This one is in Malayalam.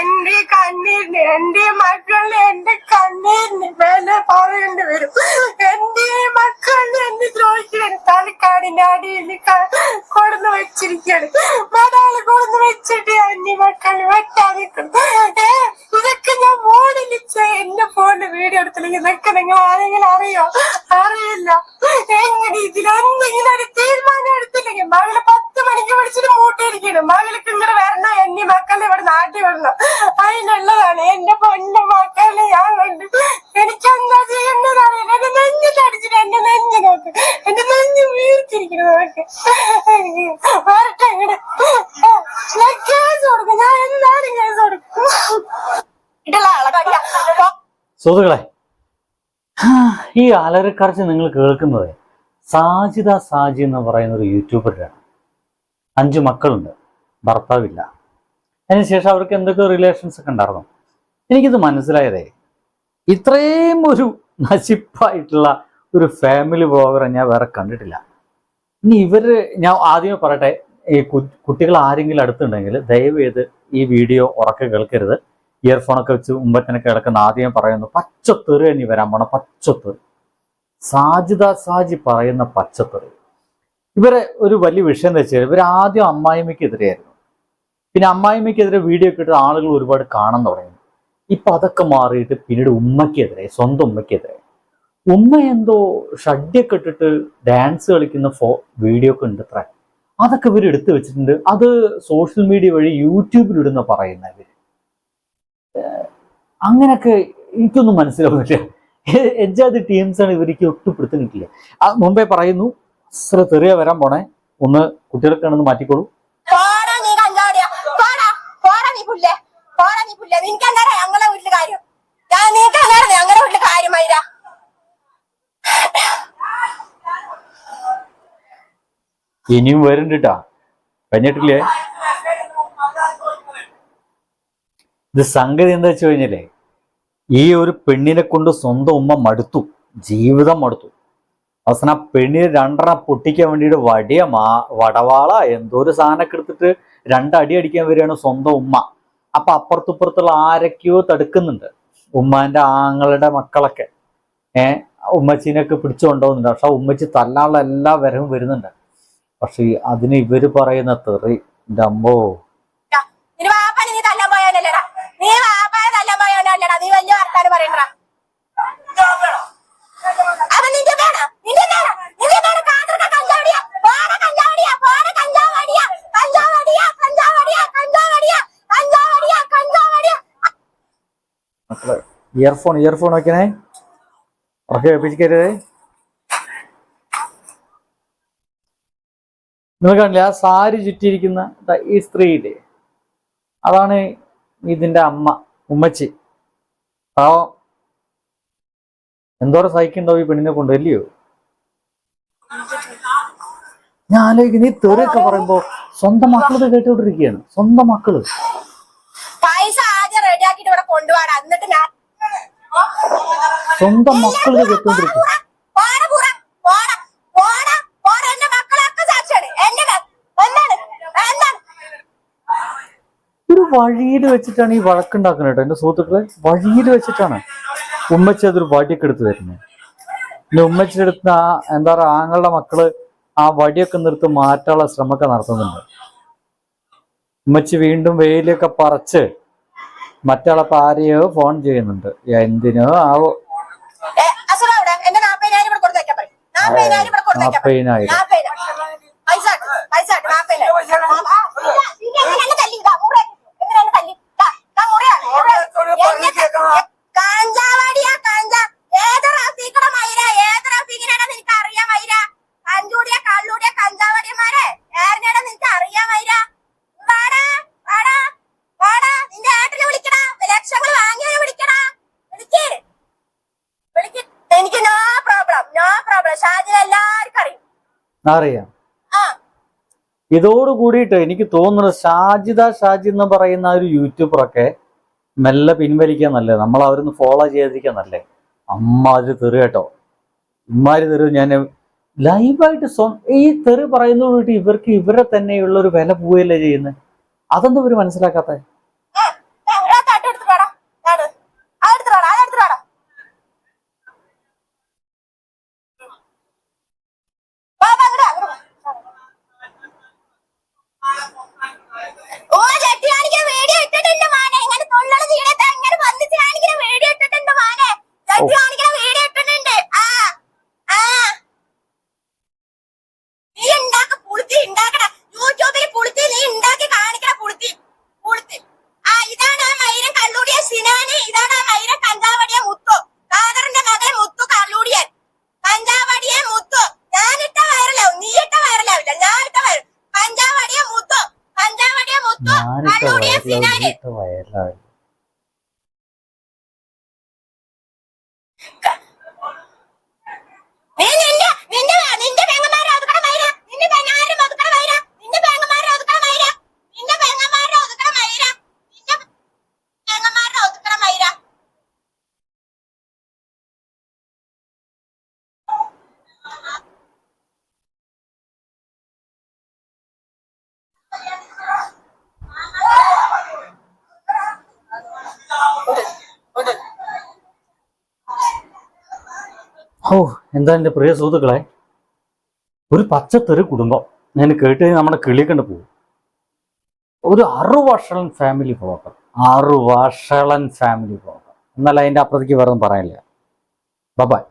എന്റെ കണ്ണീരിന് എന്റെ മക്കളിൽ എന്റെ കണ്ണീരിന് വില പറയേണ്ടി വരും. എന്റെ മക്കളിന് എന്നെ ദ്രോഹിക്കണം തലക്കാടിന്റെ അടിയിൽ കൊടുന്ന് വെച്ചിരിക്കുകയാണ്. മടാൾ കൊടുന്ന് വെച്ചിട്ട് എന്റെ മക്കൾ വെട്ടാതെ ഇതൊക്കെ ഞാൻ മോഡലിച്ച എന്റെ ഫോണിൽ വീഡിയോ എടുത്തില്ലെങ്കിൽ ഇതൊക്കെ നിങ്ങൾ ആരെങ്കിലും അറിയോ? അറിയില്ല. എങ്ങനെ ഇതിലെന്തെങ്കിലും നാട്ടിൽ വന്നു അതിനുള്ളതാണ്. എന്റെ പൊന്ന മക്കളെ ഞാൻ കണ്ടു എനിക്ക് എന്താ ചെയ്യുന്നതാണ്? എന്റെ നെഞ്ഞ് തടിച്ചിട്ട് എന്റെ നെഞ്ഞ് നോക്ക്. എന്റെ നെഞ്ഞ് ഇങ്ങട്. ഞാൻ കേസ് കൊടുക്കും. ഞാൻ എന്തായാലും കേസ് കൊടുക്കും? സുഹൃത്തുക്കളെ ഈ അലറിക്കറച്ച് നിങ്ങൾ കേൾക്കുന്നത് സാജിദ സാജി എന്ന് പറയുന്ന ഒരു യൂട്യൂബറാണ് അഞ്ച് മക്കളുണ്ട്. ഭർത്താവില്ല. അതിനുശേഷം അവർക്ക് എന്തൊക്കെ റിലേഷൻസ് ഒക്കെ ഉണ്ടായിരുന്നു? എനിക്കിത് മനസ്സിലായതേ ഇത്രയും ഒരു നശിപ്പായിട്ടുള്ള ഒരു ഫാമിലി ബ്ലോഗറെ ഞാൻ വേറെ കണ്ടിട്ടില്ല. ഇനി ഇവർ ഞാൻ ആദ്യമേ പറയട്ടെ ഈ കുട്ടികൾ ആരെങ്കിലും അടുത്തുണ്ടെങ്കിൽ ദയവ് ചെയ്ത് ഈ വീഡിയോ ഉറക്കെ കേൾക്കരുത്. ഇയർഫോണൊക്കെ വെച്ച് മുമ്പത്തിനൊക്കെ കിടക്കുന്ന ആദ്യം പറയുന്നു പച്ചത്തെറി ഇനി വരാൻ പോണ പച്ചത്തെറി സാജിദ സാജി പറയുന്ന പച്ചത്തെറി ഇവരെ ഒരു വലിയ വിഷയം എന്ന് വെച്ചാൽ ഇവർ ആദ്യം അമ്മായിമ്മയ്ക്കെതിരെയായിരുന്നു. പിന്നെ അമ്മായിമ്മയ്ക്കെതിരെ വീഡിയോ ഒക്കെ ഇട്ട് ആളുകൾ ഒരുപാട് കാണാൻ തുടങ്ങി. ഇപ്പൊ അതൊക്കെ മാറിയിട്ട് പിന്നീട് ഉമ്മയ്ക്കെതിരെ സ്വന്തം ഉമ്മയ്ക്കെതിരെ. ഉമ്മ എന്തോ ഷഡ്യൊക്കെ ഇട്ടിട്ട് ഡാൻസ് കളിക്കുന്ന ഫോ വീഡിയോ ഒക്കെ ഉണ്ട് അത്ര. അതൊക്കെ ഇവർ എടുത്തു വെച്ചിട്ടുണ്ട്. അത് സോഷ്യൽ മീഡിയ വഴി യൂട്യൂബിലിടുന്ന പറയുന്ന ഇവർ. അങ്ങനൊക്കെ എനിക്കൊന്നും മനസ്സിലാവുന്നില്ല. എജാതി ടീംസാണ് ഇവർക്ക് ഒട്ടും പിടുത്തം കിട്ടില്ല. ആ മുമ്പേ പറയുന്നു അത്ര തെറിയ വരാൻ പോണേ. ഒന്ന് കുട്ടികൾക്കാണെന്ന് മാറ്റിക്കോളൂ. പോടാ നീ പുല്ല. നിനക്ക് എന്താ ഞങ്ങളെ വീട്ടിൽ കാര്യം? ഞാൻ നിനക്ക് അങ്ങനെ ഞങ്ങളുടെ വീട്ടിൽ കാര്യം ഇനിയും വരുന്നുണ്ട് കഴിഞ്ഞിട്ടില്ലേ? ഇത് സംഗതി എന്താ വെച്ച് കഴിഞ്ഞാലേ ഈ ഒരു പെണ്ണിനെ കൊണ്ട് സ്വന്തം ഉമ്മ മടുത്തു. ജീവിതം മടുത്തു. അവസാനം പെണ്ണിനെ രണ്ടെണ്ണം പൊട്ടിക്കാൻ വേണ്ടിയിട്ട് വടിയ മാ വടവാള എന്തോ ഒരു സാധനമൊക്കെ എടുത്തിട്ട് രണ്ടടി അടിക്കാൻ വരികയാണ് സ്വന്തം ഉമ്മ. അപ്പൊ അപ്പുറത്തുപ്പുറത്തുള്ള ആരൊക്കെയോ തടുക്കുന്നുണ്ട്. ഉമ്മാന്റെ ആങ്ങളുടെ മക്കളൊക്കെ. ഏഹ് ഉമ്മച്ചീനൊക്കെ പിടിച്ചു കൊണ്ടുപോകുന്നുണ്ട്. പക്ഷെ ഉമ്മച്ചി തല്ലാനുള്ള എല്ലാ വരവും വരുന്നുണ്ട്. പക്ഷെ അതിന് ഇവർ പറയുന്ന തെറി. ഡംബോ അവൻ നിന്റെ വേണം നിന്റെ വേണം നിന്റെ വേണം കാതൃക കഞ്ചാവടിയാ. പോട കഞ്ചാവടിയാ പോട കഞ്ചാവടിയാ കഞ്ചാവടിയാ കഞ്ചാവടിയാ കഞ്ചാവടിയാ കഞ്ചാവടിയാ കഞ്ചാവടിയാ മക്കളെ ഇയർഫോൺ ഇയർഫോൺ വെക്കണേ. ഉറക്കെ കേൾപ്പിക്കരുത് നിങ്ങൾ കണ്ടില്ല ആ സാരി ചുറ്റിയിരിക്കുന്ന ഈ സ്ത്രീയില്ലേ? അതാണ് ഇതിന്റെ അമ്മ ഉമ്മച്ചി. പാവം. എന്തോരം സഹിക്കുണ്ടാവും ഈ പെണ്ണിനെ കൊണ്ട് അല്ലയോ? ഞാൻ ആലോചിക്കുന്നു ഈ തെറിയൊക്കെ പറയുമ്പോ സ്വന്തം മക്കളത് കേട്ടുകൊണ്ടിരിക്കുകയാണ്. സ്വന്തം മക്കൾ. പൈസ ആദ്യം റെഡിയാക്കിട്ട് ഇവിടെ കൊണ്ടുപോകാൻ എന്നിട്ട് ഞാൻ സ്വന്തം മക്കളത് കേട്ടോണ്ടിരിക്കുക പോടാ പൂറ പോടാ പോടാ പോടാ എന്റെ മക്കളൊക്കെ സാക്ഷിയാണ് എന്റെ മ- എന്താണ് എന്താണ്? ഒരു വഴിയിൽ വെച്ചിട്ടാണ് ഈ വഴക്കുണ്ടാക്കുന്നത് കേട്ടോ. എന്റെ സുഹൃത്തുക്കളെ വഴിയിൽ വെച്ചിട്ടാണ്. ഉമ്മച്ചി അതൊരു വടിയൊക്കെ എടുത്ത് തരുന്നത്. പിന്നെ ഉമ്മച്ചിയുടെ അടുത്ത് ആ എന്താ പറയുക ആങ്ങളുടെ മക്കൾ ആ വടിയൊക്കെ നിർത്ത് മാറ്റാനുള്ള ശ്രമമൊക്കെ നടത്തുന്നുണ്ട്. ഉമ്മച്ചി വീണ്ടും വെയിലൊക്കെ പറിച്ച് മറ്റാളെ ഭാര്യയോ ഫോൺ ചെയ്യുന്നുണ്ട്. എന്തിനോ ആവോ നാപ്പതിനായിരം ഇവിടെ കൊടുത്ത് വെക്കാൻ പറയും. നാപ്പതിനായിരം നാപ്പതിനായിരം. പൈസ ഇട്ട്, പൈസ ഇട്ട്, നാപ്പതിനായിരം. ആ, ഇല്ല, ഇല്ല, എന്തിനാ എന്നെ തല്ലി? ഇതാ, മുറി. എന്തിനാ എന്നെ തല്ലി? ഇതാ, ഇതാ മുറിയാണ്. എന്നെ ക- കഞ്ചാവടിയാ, കഞ്ചാ. ഏത് റഫീഖിടെ മയിലാ? ഏത് റഫീഖിനെയാണെന്ന് നിനക്ക് അറിയാം മയില? കഞ്ചൂടിയ, കള്ളൂടിയ, കഞ്ചാവടിയന്മാരെ ആരുടെയാണെന്ന് നിനക്ക് അറിയാം മയില? വാടാ, വാടാ, വാടാ. നിന്റെ ഏട്ടനെ വിളിക്കടാ. ലക്ഷങ്ങൾ വാങ്ങിയവനെ വിളിക്കടാ. വിളിക്ക്. വിളിക്ക്. എനിക്ക് നോ പ്രോബ്ലം നോ പ്രോബ്ലം ഷാജിന് എല്ലാവർക്കും അറിയും. ഇതോട് കൂടിയിട്ട് എനിക്ക് തോന്നുന്നത് ഷാജിദ ഷാജി എന്ന് പറയുന്ന ഒരു യൂട്യൂബറൊക്കെ മെല്ലെ പിൻവലിക്കാൻ നല്ലേ? നമ്മൾ അവരൊന്ന് ഫോളോ ചെയ്യാതിരിക്കാൻ നല്ലേ? അമ്മാതിരി തെറി കേട്ടോ. ഇമ്മാതിരി തെറി ഞാൻ ലൈവായിട്ട് സ്വ ഈ തെറി പറയുന്നതോടുകൂടി ഇവർക്ക് ഇവരെ തന്നെയുള്ള ഒരു വില പോവുകയല്ലേ ചെയ്യുന്നത്? അതൊന്നും ഇവർ മനസ്സിലാക്കാത്ത? aplaudí, maestra. ഓ എന്താ എന്റെ പ്രിയ സുഹൃത്തുക്കളെ? ഒരു പച്ചത്തെറി കുടുംബം. ഞാൻ കേട്ട് നമ്മുടെ കിളിക്കണ്ട് പോകും. ഒരു അറുവഷളൻ ഫാമിലി ബ്ലോഗർ അറുവഷളൻ ഫാമിലി ബ്ലോഗർ എന്നാൽ അതിന്റെ അപ്പുറത്തേക്ക് വേറെ പറയാനില്ല. ബൈ